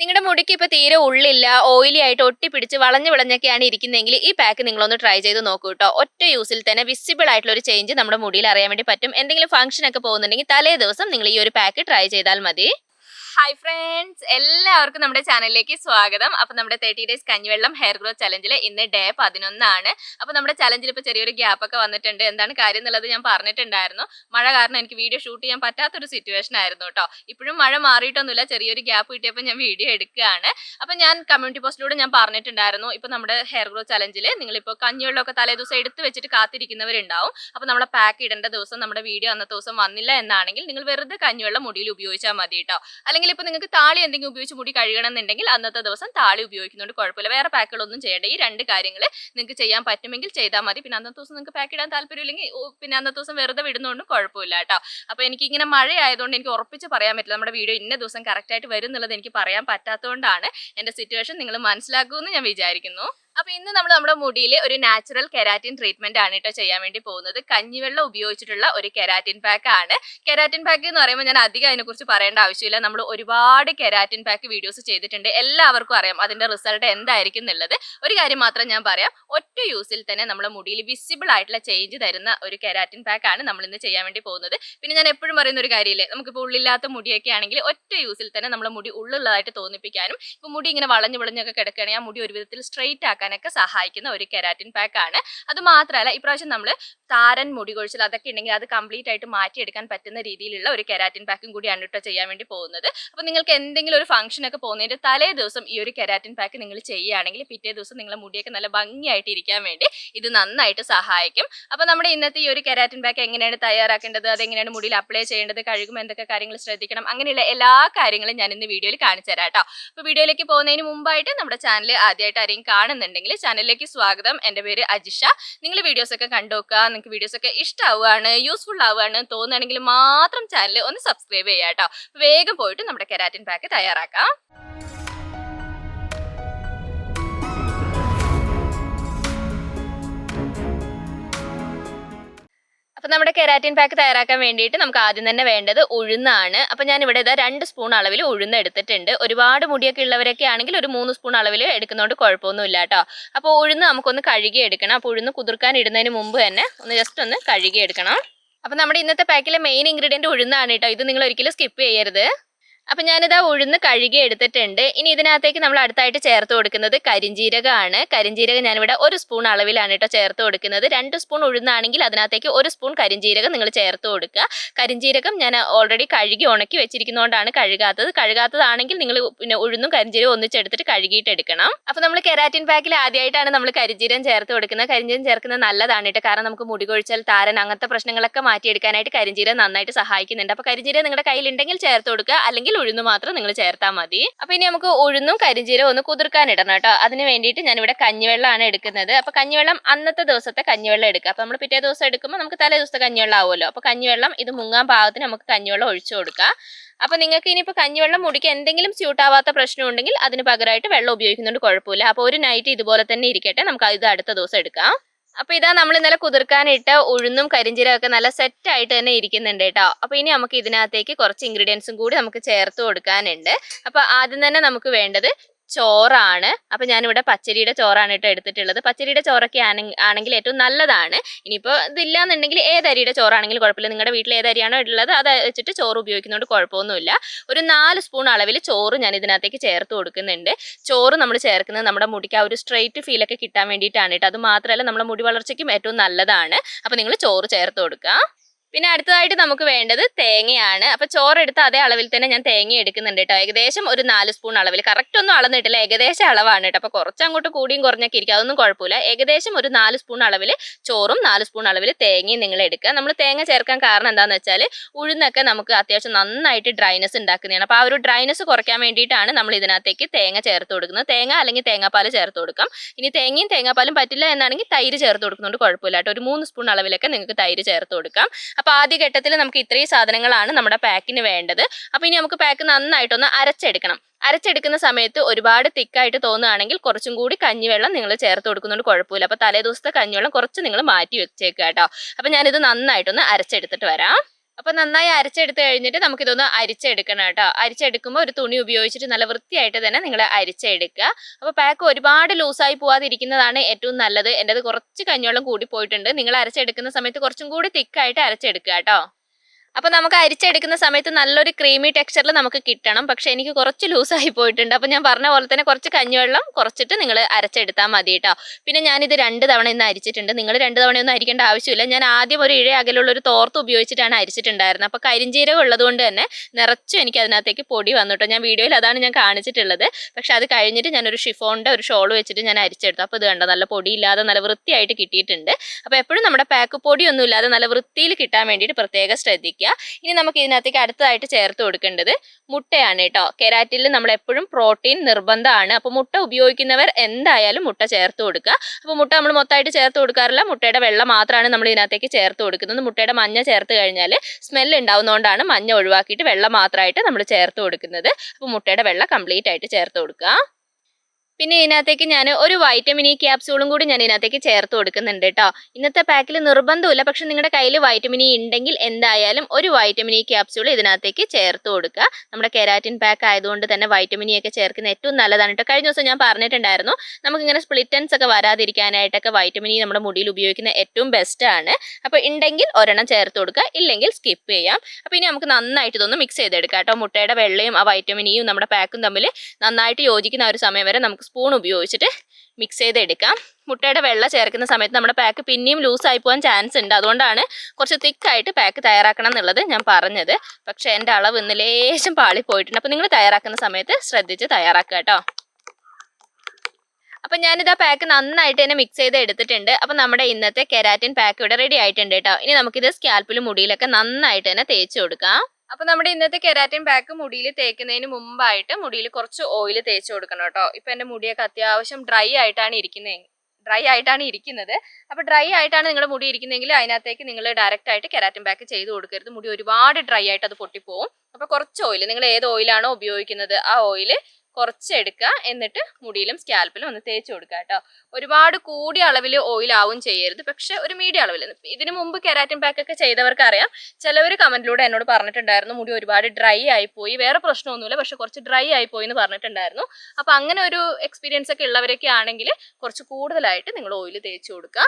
നിങ്ങളുടെ മുടിക്ക് ഇപ്പൊ തീരെ ഉള്ളില്ല ഓയിലി ആയിട്ട് ഒട്ടിപ്പിടിച്ച് വളഞ്ഞു വിളഞ്ഞൊക്കെയാണ് ഇരിക്കുന്നതെങ്കിൽ ഈ പാക്ക് നിങ്ങളൊന്ന് ട്രൈ ചെയ്ത് നോക്കൂ കേട്ടോ ഒറ്റ യൂസിൽ തന്നെ വിസിബിൾ ആയിട്ടുള്ള ഒരു ചേഞ്ച് നമ്മുടെ മുടിയിൽ അറിയാൻ വേണ്ടി പറ്റും. എന്തെങ്കിലും ഫംഗ്ഷൻ ഒക്കെ പോകുന്നുണ്ടെങ്കിൽ തലേ ദിവസം നിങ്ങൾ ഈ ഒരു പാക്ക് ട്രൈ ചെയ്താൽ മതി. ഹായ് ഫ്രണ്ട്സ് എല്ലാവർക്കും നമ്മുടെ ചാനലിലേക്ക് സ്വാഗതം. അപ്പൊ നമ്മുടെ തേർട്ടി ഡേയ്സ് കഞ്ഞിവെള്ളം ഹെയർ ഗ്രോത്ത് ചലഞ്ചിൽ ഇന്ന് ഡേ പതിനൊന്നാണ്. അപ്പൊ നമ്മുടെ ചലഞ്ചിൽ ഇപ്പൊ ചെറിയൊരു ഗ്യാപ്പ് ഒക്കെ വന്നിട്ടുണ്ട്. എന്താണ് കാര്യം എന്നുള്ളത് ഞാൻ പറഞ്ഞിട്ടുണ്ടായിരുന്നു. മഴ കാരണം എനിക്ക് വീഡിയോ ഷൂട്ട് ചെയ്യാൻ പറ്റാത്തൊരു സിറ്റുവേഷൻ ആയിരുന്നു കേട്ടോ ഇപ്പോഴും മഴ മാറിയിട്ടൊന്നുമില്ല. ചെറിയൊരു ഗ്യാപ്പ് കിട്ടിയപ്പോൾ ഞാൻ വീഡിയോ എടുക്കുകയാണ്. അപ്പൊ ഞാൻ കമ്മ്യൂണിറ്റി പോസ്റ്റിലൂടെ ഞാൻ പറഞ്ഞിട്ടുണ്ടായിരുന്നു. ഇപ്പൊ നമ്മുടെ ഹെയർ ഗ്രോത്ത് ചലഞ്ചിൽ നിങ്ങളിപ്പോൾ കഞ്ഞിവെള്ളമൊക്കെ തലേ ദിവസം എടുത്ത് വെച്ചിട്ട് കാത്തിരിക്കുന്നവരുണ്ടാവും. അപ്പൊ നമ്മുടെ പാക്ക് ഇടേണ്ട ദിവസം നമ്മുടെ വീഡിയോ അന്നത്തെ ദിവസം വന്നില്ല എന്നാണെങ്കിൽ നിങ്ങൾ വെറുതെ കഞ്ഞിവെള്ളം മുടിയിൽ ഉപയോഗിച്ചാൽ മതി കേട്ടോ ഇപ്പൊ നിങ്ങൾക്ക് താളി എന്തെങ്കിലും ഉപയോഗിച്ച് മുടി കഴുകണം എന്നുണ്ടെങ്കിൽ അന്നത്തെ ദിവസം താളി ഉപയോഗിക്കുന്നുണ്ട് കുഴപ്പമില്ല. വേറെ പാക്കുകളൊന്നും ചെയ്യേണ്ട. ഈ രണ്ട് കാര്യങ്ങൾ നിങ്ങൾക്ക് ചെയ്യാൻ പറ്റുമെങ്കിൽ ചെയ്താൽ മതി. പിന്നെ അന്നത്തെ ദിവസം നിങ്ങൾക്ക് പാക്ക് ഇടാൻ താല്പര്യമില്ലെങ്കിൽ പിന്നെ അന്നത്തെ ദിവസം വെറുതെ വിടുന്നതുകൊണ്ടും കുഴപ്പമില്ല കേട്ടോ. അപ്പോൾ എനിക്ക് ഇങ്ങനെ മഴ ആയതുകൊണ്ട് എനിക്ക് ഉറപ്പിച്ച് പറയാൻ പറ്റില്ല. നമ്മുടെ വീഡിയോ ഇന്ന ദിവസം കറക്റ്റ് ആയിട്ട് വരും എന്നുള്ളത് എനിക്ക് പറയാൻ പറ്റാത്തതുകൊണ്ടാണ് എന്റെ സിറ്റുവേഷൻ നിങ്ങൾ മനസ്സിലാക്കുമെന്ന് ഞാൻ വിചാരിക്കുന്നു. അപ്പൊ ഇന്ന് നമ്മൾ നമ്മുടെ മുടിയിൽ ഒരു നാച്ചുറൽ കെരാറ്റിൻ ട്രീറ്റ്മെന്റ് ആണ് കേട്ടോ ചെയ്യാൻ വേണ്ടി പോകുന്നത്. കഞ്ഞിവെള്ളം ഉപയോഗിച്ചിട്ടുള്ള ഒരു കെരാറ്റിൻ പാക്ക് ആണ്. കെരാറ്റിൻ പാക്ക് എന്ന് പറയുമ്പോൾ ഞാൻ അധികം അതിനെക്കുറിച്ച് പറയേണ്ട ആവശ്യമില്ല. നമ്മൾ ഒരുപാട് കെരാറ്റിൻ പാക്ക് വീഡിയോസ് ചെയ്തിട്ടുണ്ട്. എല്ലാവർക്കും അറിയാം അതിന്റെ റിസൾട്ട് എന്തായിരിക്കും എന്നുള്ളത്. ഒരു കാര്യം മാത്രം ഞാൻ പറയാം. ഒറ്റ യൂസിൽ തന്നെ നമ്മുടെ മുടിയിൽ വിസിബിൾ ആയിട്ടുള്ള ചേഞ്ച് തരുന്ന ഒരു കെരാറ്റിൻ പാക്ക് ആണ് നമ്മൾ ഇന്ന് ചെയ്യാൻ വേണ്ടി പോകുന്നത്. പിന്നെ ഞാൻ എപ്പോഴും പറയുന്ന ഒരു കാര്യമില്ലേ? നമുക്കിപ്പോൾ ഉള്ളില്ലാത്ത മുടിയൊക്കെ ആണെങ്കിൽ ഒറ്റ യൂസിൽ തന്നെ നമ്മുടെ മുടി ഉള്ളുള്ളതായിട്ട് തോന്നിപ്പിക്കാനും ഇപ്പൊ മുടി ഇങ്ങനെ വളഞ്ഞു വിളഞ്ഞൊക്കെ കിടക്കുകയാണെങ്കിൽ ആ മുടി ഒരു വിധത്തിൽ സ്ട്രെയിറ്റ് ആക്കാനൊക്കെ സഹായിക്കുന്ന ഒരു കെരാറ്റിൻ പാക്ക് ആണ്. അത് മാത്രമല്ല ഇപ്രാവശ്യം നമ്മൾ താരൻ മുടി കൊഴിച്ചിൽ അതൊക്കെ ഉണ്ടെങ്കിൽ അത് കംപ്ലീറ്റ് ആയിട്ട് മാറ്റിയെടുക്കാൻ പറ്റുന്ന രീതിയിലുള്ള ഒരു കെരാറ്റിൻ പാക്കും കൂടിയാണ് കേട്ടോ ചെയ്യാൻ വേണ്ടി പോകുന്നത്. അപ്പോൾ നിങ്ങൾക്ക് എന്തെങ്കിലും ഒരു ഫംഗ്ഷൻ ഒക്കെ പോകുന്നതിന്റെ തലേ ദിവസം ഈ ഒരു കെരാറ്റിൻ പാക്ക് നിങ്ങൾ ചെയ്യുകയാണെങ്കിൽ പിറ്റേ ദിവസം നിങ്ങളുടെ മുടിയൊക്കെ നല്ല ഭംഗിയായിട്ട് ഇരിക്കാൻ വേണ്ടി ഇത് നന്നായിട്ട് സഹായിക്കും. അപ്പോൾ നമ്മുടെ ഇന്നത്തെ ഈ ഒരു കെരാറ്റിൻ പാക്ക് എങ്ങനെയാണ് തയ്യാറാക്കേണ്ടത്? അതെങ്ങനെയാണ് മുടിയിൽ അപ്ലൈ ചെയ്യേണ്ടത്? കഴുകുമ്പോൾ എന്തൊക്കെ കാര്യങ്ങൾ ശ്രദ്ധിക്കണം? അങ്ങനെയുള്ള എല്ലാ കാര്യങ്ങളും ഞാൻ ഇന്ന് വീഡിയോയിൽ കാണിച്ചു തരാം കേട്ടോ. അപ്പോൾ വീഡിയോയിലേക്ക് പോകുന്നതിന് മുമ്പായിട്ട് നമ്മുടെ ചാനൽ ആദ്യമായിട്ട് ആരെയും കാണുന്നുണ്ടെങ്കിൽ ചാനലിലേക്ക് സ്വാഗതം. എന്റെ പേര് അജിഷ. നിങ്ങൾ വീഡിയോസ് ഒക്കെ കണ്ടുനോക്കുക നിങ്ങൾക്ക് വീഡിയോസ് ഒക്കെ ഇഷ്ടമാവുകയാണ് യൂസ്ഫുൾ ആവുകയാണ് തോന്നുകയാണെങ്കിൽ മാത്രം ചാനൽ ഒന്ന് സബ്സ്ക്രൈബ് ചെയ്യാം കേട്ടോ. വേഗം പോയിട്ട് നമ്മുടെ കെരാറ്റിൻ പാക്ക് തയ്യാറാക്കാം. നമ്മുടെ കെരാറ്റിൻ പാക്ക് തയ്യാറാക്കാൻ വേണ്ടിയിട്ട് നമുക്ക് ആദ്യം തന്നെ വേണ്ടത് ഉഴുന്നാണ്. അപ്പൊ ഞാൻ ഇവിടെ ഇതാ രണ്ട് സ്പൂൺ അളവിൽ ഉഴുന്ന് എടുത്തിട്ടുണ്ട്. ഒരുപാട് മുടിയൊക്കെ ഉള്ളവരൊക്കെ ആണെങ്കിൽ ഒരു മൂന്ന് സ്പൂൺ അളവിൽ എടുക്കുന്നതുകൊണ്ട് കുഴപ്പമൊന്നുമില്ല കേട്ടോ അപ്പോൾ ഉഴുന്ന് നമുക്കൊന്ന് കഴുകി എടുക്കണം അപ്പോൾ ഉഴുന്ന് കുതിർക്കാൻ ഇടുന്നതിന് മുമ്പ് തന്നെ ഒന്ന് ജസ്റ്റ് ഒന്ന് കഴുകി എടുക്കണം അപ്പൊ നമ്മുടെ ഇന്നത്തെ പാക്കിലെ മെയിൻ ഇൻഗ്രീഡിയന്റ് ഉഴുന്നാണ് കേട്ടോ ഇത് നിങ്ങൾ ഒരിക്കലും സ്കിപ്പ് ചെയ്യരുത്. അപ്പം ഞാനിതാ ഉഴുന്ന് കഴുകി എടുത്തിട്ടുണ്ട്. ഇനി ഇതിനകത്തേക്ക് നമ്മൾ അടുത്തായിട്ട് ചേർത്ത് കൊടുക്കുന്നത് കരിഞ്ജീരകമാണ് കരിഞ്ജീരകം ഞാനിവിടെ ഒരു സ്പൂൺ അളവിലാണ് കേട്ടോ ചേർത്ത് കൊടുക്കുന്നത്. രണ്ട് സ്പൂൺ ഉഴുന്നാണെങ്കിൽ അതിനകത്തേക്ക് ഒരു സ്പൂൺ കരിഞ്ജീരകം നിങ്ങൾ ചേർത്ത് കൊടുക്കുക. കരിഞ്ജീരകം ഞാൻ ഓൾറെഡി കഴുകി ഉണക്കി വെച്ചിരിക്കുന്നതുകൊണ്ടാണ് കഴുകാത്തത്. കഴുകാത്തതാണെങ്കിൽ നിങ്ങൾ പിന്നെ ഉഴുന്നും കരിഞ്ജീരകം ഒന്നിച്ചെടുത്തിട്ട് കഴുകിയിട്ട് എടുക്കണം. അപ്പോൾ നമ്മൾ കെരാറ്റിൻ പാക്കിൽ ആദ്യമായിട്ടാണ് നമ്മൾ കരിഞ്ചീരം ചേർത്ത് കൊടുക്കുന്നത്. കരിഞ്ചീരം ചേർക്കുന്നത് നല്ലതാണ് കേട്ടോ. കാരണം നമുക്ക് മുടി കൊഴിച്ചാൽ താരൻ അങ്ങനത്തെ പ്രശ്നങ്ങളൊക്കെ മാറ്റിയെടുക്കാനായിട്ട് കരിഞ്ചീരം നന്നായിട്ട് സഹായിക്കുന്നുണ്ട്. അപ്പോൾ കരിഞ്ചീരം നിങ്ങളുടെ കയ്യിലുണ്ടെങ്കിൽ ചേർത്ത് കൊടുക്കുക. അല്ലെങ്കിൽ ഉഴുന്ന് മാത്രം നിങ്ങൾ ചേർത്താൽ മതി. അപ്പൊ ഇനി നമുക്ക് ഉഴുന്നും കരിഞ്ചീരവും ഒന്ന് കുതിർക്കാൻ ഇടണം കേട്ടോ. അതിന് വേണ്ടിയിട്ട് ഞാൻ ഞാനിവിടെ കഞ്ഞിവെള്ളമാണ് എടുക്കുന്നത്. അപ്പൊ കഞ്ഞിവെള്ളം അന്നത്തെ ദിവസത്തെ കഞ്ഞിവെള്ളം എടുക്കുക. അപ്പൊ നമ്മൾ പിറ്റേ ദിവസം എടുക്കുമ്പോൾ നമുക്ക് തലേ ദിവസത്തെ കഞ്ഞിവെള്ളം ആവുമല്ലോ. അപ്പൊ കഞ്ഞിവെള്ളം ഇത് മുങ്ങാൻ പാകത്തിന് നമുക്ക് കഞ്ഞിവെള്ളം ഒഴിച്ചു കൊടുക്കാം. അപ്പൊ നിങ്ങൾക്ക് ഇനിയിപ്പോൾ കഞ്ഞിവെള്ളം മുടിക്ക് എന്തെങ്കിലും സ്യൂട്ട് ആവാത്ത പ്രശ്നം ഉണ്ടെങ്കിൽ അതിന് പകരമായിട്ട് വെള്ളം ഉപയോഗിക്കുന്നുണ്ട് കുഴപ്പമില്ല. അപ്പോൾ ഒരു നൈറ്റ് ഇതുപോലെ തന്നെ ഇരിക്കട്ടെ. നമുക്ക് ഇത് അടുത്ത ദിവസം എടുക്കാം. അപ്പൊ ഇതാ നമ്മൾ ഇന്നലെ കുതിർക്കാനിട്ട് ഉഴുന്നും കരിഞ്ചീരകം ഒക്കെ നല്ല സെറ്റ് ആയിട്ട് തന്നെ ഇരിക്കുന്നുണ്ട് കേട്ടോ. അപ്പൊ ഇനി നമുക്ക് ഇതിനകത്തേക്ക് കുറച്ച് ഇൻഗ്രീഡിയൻസും കൂടി നമുക്ക് ചേർത്ത് കൊടുക്കാനുണ്ട്. അപ്പൊ ആദ്യം തന്നെ നമുക്ക് വേണ്ടത് ചോറാണ്. അപ്പൊ ഞാനിവിടെ പച്ചരിയുടെ ചോറാണ് കേട്ടോ എടുത്തിട്ടുള്ളത്. പച്ചരിയുടെ ചോറൊക്കെ ആണെങ്കിൽ ഏറ്റവും നല്ലതാണ്. ഇനിയിപ്പോൾ ഇതില്ലാന്നുണ്ടെങ്കിൽ ഏത് അരിയുടെ ചോറാണെങ്കിലും കുഴപ്പമില്ല. നിങ്ങളുടെ വീട്ടിൽ ഏത് അരിയാണോ ഉള്ളത് അത് വെച്ചിട്ട് ചോറ് ഉപയോഗിക്കുന്നതുകൊണ്ട് കുഴപ്പമൊന്നുമില്ല. ഒരു നാല് സ്പൂൺ അളവിൽ ചോറ് ഞാൻ ഇതിനകത്തേക്ക് ചേർത്ത് കൊടുക്കുന്നുണ്ട്. ചോറ് നമ്മൾ ചേർക്കുന്നത് നമ്മുടെ മുടിക്ക് ആ ഒരു സ്ട്രെയിറ്റ് ഫീലൊക്കെ കിട്ടാൻ വേണ്ടിയിട്ടാണ് കേട്ടോ. അത് മാത്രമല്ല നമ്മുടെ മുടി വളർച്ചയ്ക്കും ഏറ്റവും നല്ലതാണ്. അപ്പോൾ നിങ്ങൾ ചോറ് ചേർത്ത് കൊടുക്കുക. പിന്നെ അടുത്തതായിട്ട് നമുക്ക് വേണ്ടത് തേങ്ങയാണ്. അപ്പൊ ചോറെടുത്ത് അതേ അളവിൽ തന്നെ ഞാൻ തേങ്ങ എടുക്കുന്നുണ്ട് കേട്ടോ. ഏകദേശം ഒരു നാല് സ്പൂൺ അളവിൽ. കറക്റ്റ് ഒന്നും അളന്നിട്ടില്ല. ഏകദേശം അളവാണ് കേട്ടോ. അപ്പൊ കുറച്ച് അങ്ങോട്ട് കൂടിയും കുറഞ്ഞൊക്കെ ഇരിക്കും. അതൊന്നും കുഴപ്പമില്ല. ഏകദേശം ഒരു നാല് സ്പൂൺ അളവിൽ ചോറും നാല് സ്പൂൺ അളവിൽ തേങ്ങയും നിങ്ങൾ എടുക്കുക. നമ്മൾ തേങ്ങ ചേർക്കാൻ കാരണം എന്താണെന്ന് വെച്ചാൽ ഉഴുന്നൊക്കെ നമുക്ക് അത്യാവശ്യം നന്നായിട്ട് ഡ്രൈനസ് ഉണ്ടാക്കുന്നതാണ്. അപ്പോൾ ആ ഒരു ഡ്രൈനസ് കുറയ്ക്കാൻ വേണ്ടിയിട്ടാണ് നമ്മൾ ഇതിനകത്തേക്ക് തേങ്ങ ചേർത്ത് കൊടുക്കുന്നത്. തേങ്ങ അല്ലെങ്കിൽ തേങ്ങാപ്പാൽ ചേർത്ത് കൊടുക്കാം. ഇനി തേങ്ങയും തേങ്ങാപ്പാലും പറ്റില്ല എന്നാണെങ്കിൽ തൈര് ചേർത്ത് കൊടുക്കുന്നതുകൊണ്ട് കുഴപ്പമില്ല കേട്ടോ. ഒരു മൂന്ന് സ്പൂൺ അളവിലൊക്കെ നിങ്ങൾക്ക് തൈര് ചേർത്ത് കൊടുക്കാം. അപ്പോൾ ആദ്യ ഘട്ടത്തിൽ നമുക്ക് ഇത്രയും സാധനങ്ങളാണ് നമ്മുടെ പാക്കിന് വേണ്ടത്. അപ്പോൾ ഇനി നമുക്ക് പാക്ക് നന്നായിട്ടൊന്ന് അരച്ചെടുക്കണം. അരച്ചെടുക്കുന്ന സമയത്ത് ഒരുപാട് തിക്കായിട്ട് തോന്നുകയാണെങ്കിൽ കുറച്ചും കൂടി കഞ്ഞിവെള്ളം നിങ്ങൾ ചേർത്ത് കൊടുക്കുന്നതുകൊണ്ട് കുഴപ്പമില്ല. അപ്പോൾ തലേ ദിവസത്തെ കഞ്ഞിവെള്ളം കുറച്ച് നിങ്ങൾ മാറ്റി വെച്ചേക്കുക കേട്ടോ. അപ്പോൾ ഞാനിത് നന്നായിട്ടൊന്ന് അരച്ചെടുത്തിട്ട് വരാം. അപ്പൊ നന്നായി അരച്ചെടുത്ത് കഴിഞ്ഞിട്ട് നമുക്കിതൊന്ന് അരിച്ചെടുക്കണം കേട്ടോ. അരിച്ചെടുക്കുമ്പോൾ ഒരു തുണി ഉപയോഗിച്ചിട്ട് നല്ല വൃത്തിയായിട്ട് തന്നെ നിങ്ങൾ അരിച്ചെടുക്കുക. അപ്പോൾ പാക്ക് ഒരുപാട് ലൂസായി പോവാതിരിക്കുന്നതാണ് ഏറ്റവും നല്ലത്. എന്റെത് കുറച്ച് കഞ്ഞോളം കൂടി പോയിട്ടുണ്ട്. നിങ്ങൾ അരച്ചെടുക്കുന്ന സമയത്ത് കുറച്ചും കൂടി തിക്കായിട്ട് അരച്ചെടുക്കുക കേട്ടോ. അപ്പോൾ നമുക്ക് അരിച്ചെടുക്കുന്ന സമയത്ത് നല്ലൊരു ക്രീമി ടെക്സ്ചറിൽ നമുക്ക് കിട്ടണം. പക്ഷേ എനിക്ക് കുറച്ച് ലൂസായി പോയിട്ടുണ്ട്. അപ്പോൾ ഞാൻ പറഞ്ഞ പോലെ തന്നെ കുറച്ച് കഞ്ഞിവെള്ളം കുറച്ചിട്ട് നിങ്ങൾ അരച്ചെടുത്താൽ മതി കേട്ടോ പിന്നെ ഞാനിത് രണ്ട് തവണ ഇന്ന് അരിച്ചിട്ടുണ്ട്. നിങ്ങൾ രണ്ട് തവണയൊന്നും അരിക്കേണ്ട ആവശ്യമില്ല. ഞാൻ ആദ്യം ഒരു ഇഴ അകലുള്ള ഒരു തോർത്ത് ഉപയോഗിച്ചിട്ടാണ് അരിച്ചിട്ടുണ്ടായിരുന്നത്. അപ്പോൾ കരിഞ്ചീരകം ഉള്ളതുകൊണ്ട് തന്നെ നിറച്ചും എനിക്ക് അതിനകത്തേക്ക് പൊടി വന്നിട്ടോ ഞാൻ വീഡിയോയിൽ അതാണ് ഞാൻ കാണിച്ചിട്ടുള്ളത്. പക്ഷെ അത് കഴിഞ്ഞിട്ട് ഞാനൊരു ഷിഫോണിന്റെ ഒരു ഷോൾ വെച്ചിട്ട് ഞാൻ അരിച്ചെടുത്തു. അപ്പോൾ ഇത് കണ്ടോ? നല്ല പൊടിയില്ലാതെ നല്ല വൃത്തിയായിട്ട് കിട്ടിയിട്ടുണ്ട്. അപ്പോൾ എപ്പോഴും നമ്മുടെ പാക്ക് പൊടിയൊന്നും ഇല്ലാതെ നല്ല വൃത്തിയിൽ കിട്ടാൻ വേണ്ടിയിട്ട് പ്രത്യേകം ശ്രദ്ധിക്കുക. ഇനി നമുക്ക് ഇതിനകത്തേക്ക് അടുത്തതായിട്ട് ചേർത്ത് കൊടുക്കേണ്ടത് മുട്ടയാണ് കേട്ടോ. കെരാറ്റിൽ നമ്മൾ എപ്പോഴും പ്രോട്ടീൻ നിർബന്ധമാണ്. അപ്പോൾ മുട്ട ഉപയോഗിക്കുന്നവർ എന്തായാലും മുട്ട ചേർത്ത് കൊടുക്കുക. അപ്പോൾ മുട്ട നമ്മൾ മൊത്തമായിട്ട് ചേർത്ത് കൊടുക്കാറില്ല. മുട്ടയുടെ വെള്ളം മാത്രമാണ് നമ്മൾ ഇതിനകത്തേക്ക് ചേർത്ത് കൊടുക്കുന്നത്. മുട്ടയുടെ മഞ്ഞ ചേർത്ത് കഴിഞ്ഞാൽ സ്മെല്ല് ഉണ്ടാവുന്നതുകൊണ്ടാണ് മഞ്ഞ ഒഴിവാക്കിയിട്ട് വെള്ളം മാത്രമായിട്ട് നമ്മൾ ചേർത്ത് കൊടുക്കുന്നത്. അപ്പോൾ മുട്ടയുടെ വെള്ളം കംപ്ലീറ്റ് ആയിട്ട് ചേർത്ത് കൊടുക്കുക. പിന്നെ ഇതിനകത്തേക്ക് ഞാൻ ഒരു വൈറ്റമിൻ ഇ ക്യാപ്സ്യൂളും കൂടി ഞാൻ ഇതിനകത്തേക്ക് ചേർത്ത് കൊടുക്കുന്നുണ്ട് കേട്ടോ ഇന്നത്തെ പാക്കിൽ നിർബന്ധമില്ല പക്ഷെ നിങ്ങളുടെ കയ്യിൽ വൈറ്റമിൻ ഇ ഉണ്ടെങ്കിൽ എന്തായാലും ഒരു വൈറ്റമിൻ ഇ ക്യാപ്സ്യൂൾ ഇതിനകത്തേക്ക് ചേർത്ത് കൊടുക്കുക. നമ്മുടെ കെരാറ്റിൻ പാക്ക് ആയതുകൊണ്ട് തന്നെ വൈറ്റമിൻ ഇ ഒക്കെ ചേർക്കുന്ന ഏറ്റവും നല്ലതാണ് കേട്ടോ കഴിഞ്ഞ ദിവസം ഞാൻ പറഞ്ഞിട്ടുണ്ടായിരുന്നു നമുക്കിങ്ങനെ സ്പ്ലിറ്റൻസ് ഒക്കെ വരാതിരിക്കാനായിട്ടൊക്കെ വൈറ്റമിൻ ഇ നമ്മുടെ മുടിയിൽ ഉപയോഗിക്കുന്ന ഏറ്റവും ബെസ്റ്റ് ആണ്. അപ്പോൾ ഉണ്ടെങ്കിൽ ഒരെണ്ണം ചേർത്ത് കൊടുക്കുക ഇല്ലെങ്കിൽ സ്കിപ്പ് ചെയ്യാം. അപ്പോൾ ഇനി നമുക്ക് നന്നായിട്ട് ഇതൊന്ന് മിക്സ് ചെയ്തെടുക്കാം കേട്ടോ മുട്ടയുടെ വെള്ളയും ആ വൈറ്റമിൻ ഇയും നമ്മുടെ പാക്കും തമ്മിൽ നന്നായിട്ട് യോജിക്കുന്ന ഒരു സമയം വരെ നമുക്ക് സ്പൂൺ ഉപയോഗിച്ചിട്ട് മിക്സ് ചെയ്തെടുക്കാം. മുട്ടയുടെ വെള്ള ചേർക്കുന്ന സമയത്ത് നമ്മുടെ പാക്ക് പിന്നെയും ലൂസായി പോകാൻ ചാൻസ് ഉണ്ട്. അതുകൊണ്ടാണ് കുറച്ച് തിക്കായിട്ട് പാക്ക് തയ്യാറാക്കണം എന്നുള്ളത് ഞാൻ പറഞ്ഞത്. പക്ഷേ എന്റെ അളവ് ഇന്ന് ലേശം പാളി പോയിട്ടുണ്ട് അപ്പോൾ നിങ്ങൾ തയ്യാറാക്കുന്ന സമയത്ത് ശ്രദ്ധിച്ച് തയ്യാറാക്കുക കേട്ടോ. അപ്പം ഞാനിത് ആ പാക്ക് നന്നായിട്ട് തന്നെ മിക്സ് ചെയ്ത് എടുത്തിട്ടുണ്ട് അപ്പം നമ്മുടെ ഇന്നത്തെ കെരാറ്റിൻ പാക്ക് ഇവിടെ റെഡി ആയിട്ടുണ്ട് കേട്ടോ. ഇനി നമുക്കിത് സ്കാൽപ്പിലും മുടിയിലൊക്കെ നന്നായിട്ട് തന്നെ തേച്ച് കൊടുക്കാം. അപ്പൊ നമ്മുടെ ഇന്നത്തെ കെരാറ്റിൻ പാക്ക് മുടിയിൽ തേക്കുന്നതിന് മുമ്പായിട്ട് മുടിയിൽ കുറച്ച് ഓയിൽ തേച്ച് കൊടുക്കണം കേട്ടോ. ഇപ്പൊ എന്റെ മുടിയൊക്കെ അത്യാവശ്യം ഡ്രൈ ആയിട്ടാണ് ഇരിക്കുന്നത് ഡ്രൈ ആയിട്ടാണ് ഇരിക്കുന്നത്. അപ്പൊ ഡ്രൈ ആയിട്ടാണ് നിങ്ങളുടെ മുടി ഇരിക്കുന്നതെങ്കിൽ അതിനകത്തേക്ക് നിങ്ങൾ ഡയറക്റ്റ് ആയിട്ട് കെരാറ്റിൻ പാക്ക് ചെയ്ത് കൊടുക്കരുത്. മുടി ഒരുപാട് ഡ്രൈ ആയിട്ട് അത് പൊട്ടിപ്പോവും. അപ്പൊ കുറച്ച് ഓയിൽ നിങ്ങൾ ഏത് ഓയിലാണോ ഉപയോഗിക്കുന്നത് ആ ഓയിൽ കുറച്ച് എടുക്കുക എന്നിട്ട് മുടിയിലും സ്കാൽപ്പിലും ഒന്ന് തേച്ച് കൊടുക്കുക കേട്ടോ. ഒരുപാട് കൂടിയ അളവിൽ ഓയിൽ ആവും ചെയ്യരുത്. പക്ഷെ ഒരു മീഡിയം അളവിൽ ഇതിനു മുമ്പ് കെരാറ്റിൻ പാക്ക് ഒക്കെ ചെയ്തവർക്ക് അറിയാം ചിലവർ കമന്റിലൂടെ എന്നോട് പറഞ്ഞിട്ടുണ്ടായിരുന്നു മുടി ഒരുപാട് ഡ്രൈ ആയി പോയി വേറെ പ്രശ്നമൊന്നുമില്ല പക്ഷെ കുറച്ച് ഡ്രൈ ആയി പോയി എന്ന് പറഞ്ഞിട്ടുണ്ടായിരുന്നു. അപ്പൊ അങ്ങനെ ഒരു എക്സ്പീരിയൻസ് ഒക്കെ ഉള്ളവരൊക്കെ ആണെങ്കിൽ കുറച്ച് കൂടുതലായിട്ട് നിങ്ങൾ ഓയിൽ തേച്ച് കൊടുക്കുക.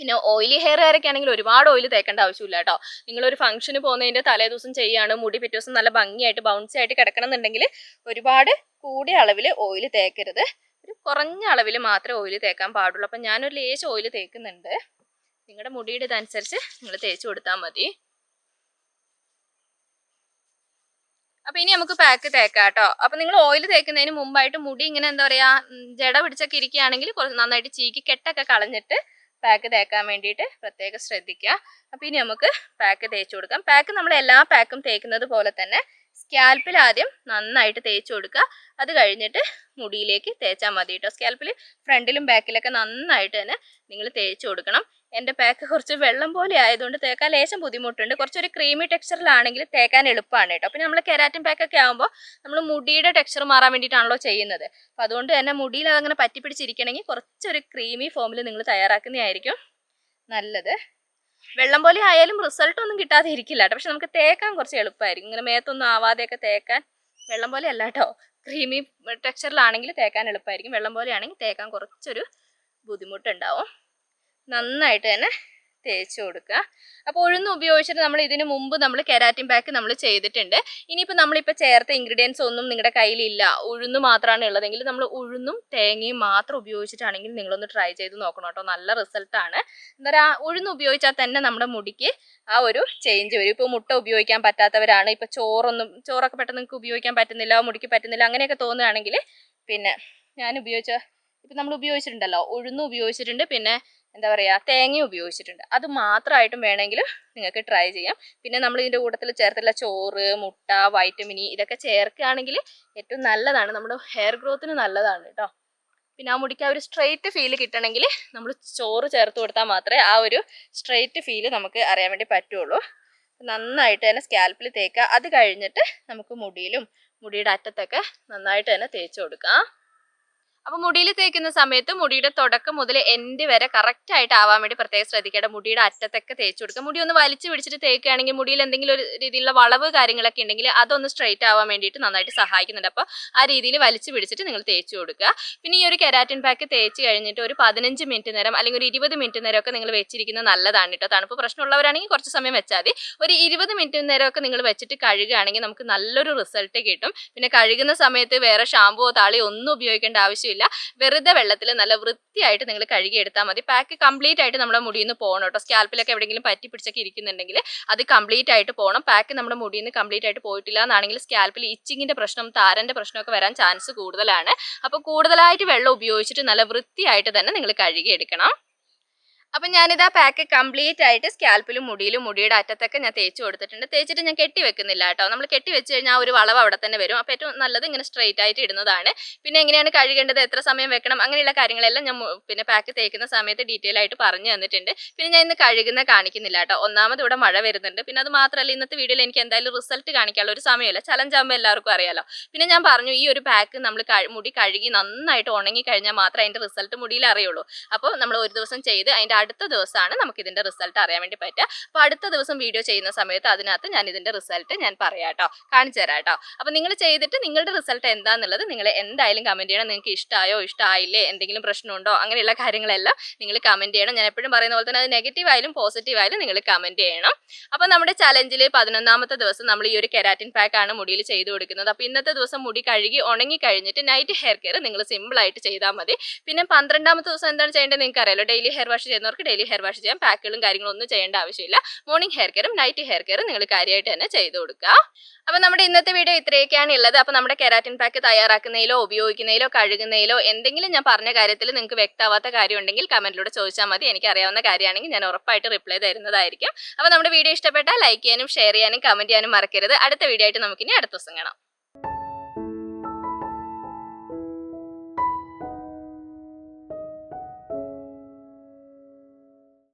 പിന്നെ ഓയിലി ഹെയർ കാരൊക്കെ ആണെങ്കിൽ ഒരുപാട് ഓയിൽ തേക്കേണ്ട ആവശ്യമില്ല കേട്ടോ. നിങ്ങളൊരു ഫംഗ്ഷന് പോകുന്നതിന്റെ തലേ ദിവസം ചെയ്യാണ് മുടി പിറ്റേ ദിവസം നല്ല ഭംഗിയായിട്ട് ബൗൺസി ആയിട്ട് കിടക്കണം എന്നുണ്ടെങ്കിൽ ഒരുപാട് കൂടിയ അളവിൽ ഓയിൽ തേക്കരുത്. ഒരു കുറഞ്ഞ അളവിൽ മാത്രമേ ഓയിൽ തേക്കാൻ പാടുള്ളൂ. അപ്പം ഞാനൊരു ലേശം ഓയിൽ തേക്കുന്നുണ്ട്. നിങ്ങളുടെ മുടിയുടെ ഇതനുസരിച്ച് നിങ്ങൾ തേച്ച് കൊടുത്താൽ മതി. അപ്പൊ ഇനി നമുക്ക് പാക്ക് തേക്കാം കേട്ടോ. അപ്പൊ നിങ്ങൾ ഓയിൽ തേക്കുന്നതിന് മുമ്പായിട്ട് മുടി ഇങ്ങനെ എന്താ പറയാ ജട പിടിച്ചൊക്കെ ഇരിക്കുകയാണെങ്കിൽ കുറച്ച് നന്നായിട്ട് ചീക്കി കെട്ടൊക്കെ കളഞ്ഞിട്ട് പാക്ക് തേക്കാൻ വേണ്ടിയിട്ട് പ്രത്യേകം ശ്രദ്ധിക്കുക. അപ്പോൾ ഇനി നമുക്ക് പാക്ക് തേച്ച് കൊടുക്കാം. പാക്ക് നമ്മൾ എല്ലാ പാക്കും തേക്കുന്നത് പോലെ തന്നെ സ്കാൽപ്പിൽ ആദ്യം നന്നായിട്ട് തേച്ച് കൊടുക്കുക. അത് കഴിഞ്ഞിട്ട് മുടിയിലേക്ക് തേച്ചാൽ മതി കേട്ടോ. സ്കാൽപ്പിൽ ഫ്രണ്ടിലും ബാക്കിലൊക്കെ നന്നായിട്ട് തന്നെ നിങ്ങൾ തേച്ച് കൊടുക്കണം. എന്റെ പാക്ക് കുറച്ച് വെള്ളം പോലെ ആയതുകൊണ്ട് തേക്കാൻ ലേശം ബുദ്ധിമുട്ടുണ്ട്. കുറച്ചൊരു ക്രീമി ടെക്സ്ചറിലാണെങ്കിൽ തേക്കാൻ എളുപ്പമാണ് കേട്ടോ. പിന്നെ നമ്മൾ കെരാറ്റിൻ പാക്കൊക്കെ ആകുമ്പോൾ നമ്മൾ മുടിയുടെ ടെക്സ്ചർ മാറാൻ വേണ്ടിയിട്ടാണല്ലോ ചെയ്യുന്നത്. അപ്പോൾ അതുകൊണ്ട് തന്നെ മുടിയിൽ അതങ്ങനെ പറ്റി പിടിച്ചിരിക്കണമെങ്കിൽ കുറച്ചൊരു ക്രീമി ഫോമിൽ നിങ്ങൾ തയ്യാറാക്കുന്നതായിരിക്കും നല്ലത്. വെള്ളം പോലെ ആയാലും റിസൾട്ട് ഒന്നും കിട്ടാതെ ഇരിക്കില്ല കേട്ടോ. പക്ഷെ നമുക്ക് തേക്കാൻ കുറച്ച് എളുപ്പമായിരിക്കും. ഇങ്ങനെ മേത്തൊന്നും ആവാതെയൊക്കെ തേക്കാൻ വെള്ളം പോലെ അല്ല കേട്ടോ. ക്രീമി ടെക്സ്ചറിലാണെങ്കിൽ തേക്കാൻ എളുപ്പമായിരിക്കും. വെള്ളം പോലെ ആണെങ്കിൽ തേക്കാൻ കുറച്ചൊരു ബുദ്ധിമുട്ടുണ്ടാവും. നന്നായിട്ട് തന്നെ തേച്ച് കൊടുക്കുക. അപ്പോൾ ഉഴുന്ന് ഉപയോഗിച്ചിട്ട് നമ്മൾ ഇതിന് മുമ്പ് നമ്മൾ കെരാറ്റിൻ പാക്ക് നമ്മൾ ചെയ്തിട്ടുണ്ട്. ഇനിയിപ്പോൾ നമ്മളിപ്പോൾ ചേർത്ത ഇൻഗ്രീഡിയൻസ് ഒന്നും നിങ്ങളുടെ കയ്യിലില്ല. ഉഴുന്ന് മാത്രമാണ് ഉള്ളതെങ്കിൽ നമ്മൾ ഉഴുന്നും തേങ്ങയും മാത്രം ഉപയോഗിച്ചിട്ടാണെങ്കിൽ നിങ്ങളൊന്ന് ട്രൈ ചെയ്ത് നോക്കണം കേട്ടോ. നല്ല റിസൾട്ടാണ് എന്താ പറയുക ഉഴുന്ന് ഉപയോഗിച്ചാൽ തന്നെ നമ്മുടെ മുടിക്ക് ആ ഒരു ചേഞ്ച് വരും. ഇപ്പോൾ മുട്ട ഉപയോഗിക്കാൻ പറ്റാത്തവരാണ്. ഇപ്പോൾ ചോറൊന്നും ചോറൊക്കെ പെട്ടെന്ന് നിങ്ങൾക്ക് ഉപയോഗിക്കാൻ പറ്റുന്നില്ല മുടിക്ക് പറ്റുന്നില്ല അങ്ങനെയൊക്കെ തോന്നുകയാണെങ്കിൽ പിന്നെ ഞാൻ ഉപയോഗിച്ച ഇപ്പം നമ്മൾ ഉപയോഗിച്ചിട്ടുണ്ടല്ലോ ഉഴുന്ന് ഉപയോഗിച്ചിട്ടുണ്ട്. പിന്നെ എന്താ പറയുക തേങ്ങ ഉപയോഗിച്ചിട്ടുണ്ട്. അത് മാത്രമായിട്ടും വേണമെങ്കിൽ നിങ്ങൾക്ക് ട്രൈ ചെയ്യാം. പിന്നെ നമ്മൾ ഇതിന്റെ കൂട്ടത്തിൽ ചേർത്തുള്ള ചോറ് മുട്ട വൈറ്റമിനി ഇതൊക്കെ ചേർക്കുകയാണെങ്കിൽ ഏറ്റവും നല്ലതാണ്. നമ്മുടെ ഹെയർ ഗ്രോത്തിന് നല്ലതാണ് കേട്ടോ. പിന്നെ ആ മുടിക്ക് ആ ഒരു സ്ട്രെയിറ്റ് ഫീൽ കിട്ടണമെങ്കിൽ നമ്മൾ ചോറ് ചേർത്ത് കൊടുത്താൽ മാത്രമേ ആ ഒരു സ്ട്രെയിറ്റ് ഫീൽ നമുക്ക് അറിയാൻ വേണ്ടി പറ്റുള്ളൂ. നന്നായിട്ട് തന്നെ സ്കാൽപ്പിൽ തേക്കുക. അത് കഴിഞ്ഞിട്ട് നമുക്ക് മുടിയിലും മുടിയുടെ അറ്റത്തൊക്കെ നന്നായിട്ട് തന്നെ തേച്ച് കൊടുക്കാം. അപ്പൊ മുടിയിൽ തേക്കുന്ന സമയത്ത് മുടിയുടെ തുടക്കം മുതൽ എൻഡ് വരെ കറക്റ്റ് ആയിട്ട് ആവാൻ വേണ്ടി പ്രത്യേകം ശ്രദ്ധിക്കേണ്ട മുടിയുടെ അറ്റത്തൊക്കെ തേച്ച് കൊടുക്കുക. മുടി ഒന്ന് വലിച്ചു പിടിച്ചിട്ട് തേക്കുകയാണെങ്കിൽ മുടിയിൽ എന്തെങ്കിലും ഒരു രീതിയിലുള്ള വളവ് കാര്യങ്ങളൊക്കെ ഉണ്ടെങ്കിൽ അതൊന്ന് സ്ട്രെയിറ്റ് ആവാൻ വേണ്ടിയിട്ട് നന്നായിട്ട് സഹായിക്കുന്നുണ്ട്. അപ്പോൾ ആ രീതിയിൽ വലിച്ചു പിടിച്ചിട്ട് നിങ്ങൾ തേച്ച് കൊടുക്കുക. പിന്നെ ഈ ഒരു കെരാറ്റിൻ പാക്ക് തേച്ച് കഴിഞ്ഞിട്ട് ഒരു പതിനഞ്ച് മിനിറ്റ് നേരം അല്ലെങ്കിൽ ഒരു ഇരുപത് മിനിറ്റ് നേരമൊക്കെ നിങ്ങൾ വെച്ചിരിക്കുന്നത് നല്ലതാണ് കേട്ടോ. തണുപ്പ് പ്രശ്നമുള്ളവരാണെങ്കിൽ കുറച്ച് സമയം വെച്ചാൽ മതി. ഒരു ഇരുപത് മിനിറ്റ് നേരമൊക്കെ നിങ്ങൾ വെച്ചിട്ട് കഴുകുകയാണെങ്കിൽ നമുക്ക് നല്ലൊരു റിസൾട്ട് കിട്ടും. പിന്നെ കഴുകുന്ന സമയത്ത് വേറെ ഷാമ്പുവോ താളിയോ ഒന്നും ഉപയോഗിക്കേണ്ട ആവശ്യമില്ല വെറുതെ വെള്ളത്തിൽ നല്ല വൃത്തിയായിട്ട് നിങ്ങൾ കഴുകിയെടുത്താൽ മതി. പാക്ക് കംപ്ലീറ്റ് ആയിട്ട് നമ്മുടെ മുടിയിൽ നിന്ന് പോകണം കേട്ടോ. സ്കാൽപ്പിലൊക്കെ എവിടെയെങ്കിലും പറ്റി പിടിച്ചൊക്കെ ഇരിക്കുന്നുണ്ടെങ്കിൽ അത് കംപ്ലീറ്റ് ആയിട്ട് പോകണം. പാക്ക് നമ്മുടെ മുടിയിൽ നിന്ന് കംപ്ലീറ്റ് ആയിട്ട് പോയിട്ടില്ല എന്നാണെങ്കിൽ സ്കാൽപ്പിൽ ഇച്ചിങ്ങിന്റെ പ്രശ്നം താരന്റെ പ്രശ്നമൊക്കെ വരാൻ ചാൻസ് കൂടുതലാണ്. അപ്പോൾ കൂടുതലായിട്ട് വെള്ളം ഉപയോഗിച്ചിട്ട് നല്ല വൃത്തിയായിട്ട് തന്നെ നിങ്ങൾ കഴുകിയെടുക്കണം അപ്പം ഞാനിതാ പാക്ക് കംപ്ലീറ്റ് ആയിട്ട് സ്കാൽപ്പിലും മുടിയിലും മുടിയുടെ അറ്റത്തൊക്കെ ഞാൻ തേച്ച് കൊടുത്തിട്ടുണ്ട്. തേച്ചിട്ട് ഞാൻ കെട്ടി വെക്കുന്നില്ല കേട്ടോ. നമ്മൾ കെട്ടി വെച്ച് കഴിഞ്ഞാൽ ഒരു വളവ് അവിടെ തന്നെ വരും. അപ്പോൾ ഏറ്റവും നല്ലത് ഇങ്ങനെ സ്ട്രെയിറ്റ് ആയിട്ട് ഇടുന്നതാണ്. പിന്നെ എങ്ങനെയാണ് കഴുകേണ്ടത് എത്ര സമയം വെക്കണം അങ്ങനെയുള്ള കാര്യങ്ങളെല്ലാം ഞാൻ പിന്നെ പാക്ക് തേക്കുന്ന സമയത്ത് ഡീറ്റെയിൽ ആയിട്ട് പറഞ്ഞു തന്നിട്ടുണ്ട്. പിന്നെ ഞാൻ ഇന്ന് കഴുകുന്ന കാണിക്കുന്നില്ല കേട്ടോ. ഒന്നാമത് ഇവിടെ മഴ വരുന്നുണ്ട്. പിന്നെ അത് മാത്രമല്ല ഇന്നത്തെ വീഡിയോയിൽ എനിക്ക് എന്തായാലും റിസൾട്ട് കാണിക്കാനുള്ള ഒരു സമയമില്ല. ചലഞ്ച് ആകുമ്പോൾ എല്ലാവർക്കും അറിയാലോ. പിന്നെ ഞാൻ പറഞ്ഞു ഈ ഒരു പാക്ക് നമ്മൾ മുടി കഴുകി നന്നായിട്ട് ഉണങ്ങി കഴിഞ്ഞാൽ മാത്രമേ അതിന്റെ റിസൾട്ട് മുടിയിൽ അറിയുള്ളൂ. അപ്പോൾ നമ്മൾ ഒരു ദിവസം ചെയ്ത് അതിന്റെ അടുത്ത ദിവസമാണ് നമുക്ക് ഇതിന്റെ റിസൾട്ട് അറിയാൻ വേണ്ടി പറ്റുക. അപ്പോൾ അടുത്ത ദിവസം വീഡിയോ ചെയ്യുന്ന സമയത്ത് അതിനകത്ത് ഞാൻ ഇതിന്റെ റിസൾട്ട് ഞാൻ പറയാം കേട്ടോ. കാണിച്ചു തരാം കേട്ടോ. അപ്പോൾ നിങ്ങൾ ചെയ്തിട്ട് നിങ്ങളുടെ റിസൾട്ട് എന്താണെന്നുള്ളത് നിങ്ങൾ എന്തായാലും കമന്റ് ചെയ്യണം. നിങ്ങൾക്ക് ഇഷ്ടമായോ ഇഷ്ടമായില്ലേ എന്തെങ്കിലും പ്രശ്നമുണ്ടോ? അങ്ങനെയുള്ള കാര്യങ്ങളെല്ലാം നിങ്ങൾ കമന്റ് ചെയ്യണം. ഞാൻ എപ്പോഴും പറയുന്ന പോലെ തന്നെ അത് നെഗറ്റീവ് ആയാലും പോസിറ്റീവ് ആയാലും നിങ്ങൾ കമന്റ് ചെയ്യണം. അപ്പോൾ നമ്മുടെ ചലഞ്ചിൽ പതിനൊന്നാമത്തെ ദിവസം നമ്മൾ ഈ ഒരു കെരാറ്റിൻ പാക്ക് ആണ് മുടിയിൽ ചെയ്തു കൊടുക്കുന്നത്. അപ്പോൾ ഇന്നത്തെ ദിവസം മുടി കഴുകി ഉണങ്ങി കഴിഞ്ഞിട്ട് നൈറ്റ് ഹെയർ കെയർ നിങ്ങൾ സിമ്പിൾ ആയിട്ട് ചെയ്താൽ മതി. പിന്നെ പന്ത്രണ്ടാമത്തെ ദിവസം എന്താണ് ചെയ്യേണ്ടത് നിങ്ങൾക്ക് അറിയാലോ ഡെയിലി ഹെയർ വാഷ് ചെയ്യുന്നവർക്ക് ഡെയിലി ഹെയർ വാഷ് ചെയ്യാം പാക്കുകളും കാര്യങ്ങളും ഒന്നും ചെയ്യേണ്ട ആവശ്യമില്ല. മോർണിംഗ് ഹെയർ കെയറും നൈറ്റ് ഹെയർ കെയറും നിങ്ങൾ കാര്യമായിട്ട് തന്നെ ചെയ്തു കൊടുക്കുക. അപ്പോൾ നമ്മുടെ ഇന്നത്തെ വീഡിയോ ഇത്രയൊക്കെയാണ് ഉള്ളത്. അപ്പോൾ നമ്മുടെ കെരാറ്റിൻ പാക്ക് തയ്യാറാക്കുന്നതിലോ ഉപയോഗിക്കുന്നതിലോ കഴുകുന്നതിലോ എന്തെങ്കിലും ഞാൻ പറഞ്ഞ കാര്യത്തിൽ നിങ്ങൾക്ക് വ്യക്തമാവാത്ത കാര്യം ഉണ്ടെങ്കിൽ കമന്റിലൂടെ ചോദിച്ചാൽ മതി. എനിക്ക് അറിയാവുന്ന കാര്യമാണെങ്കിൽ ഞാൻ ഉറപ്പായിട്ട് റിപ്ലൈ തരുന്നതായിരിക്കും. അപ്പോൾ നമ്മുടെ വീഡിയോ ഇഷ്ടപ്പെട്ടാൽ ലൈക്ക് ചെയ്യാനും ഷെയർ ചെയ്യാനും കമന്റ് ചെയ്യാനും മറക്കരുത്. അടുത്ത വീഡിയോ ആയിട്ട് നമുക്കിനി അടുത്ത ദിവസം കാണാം.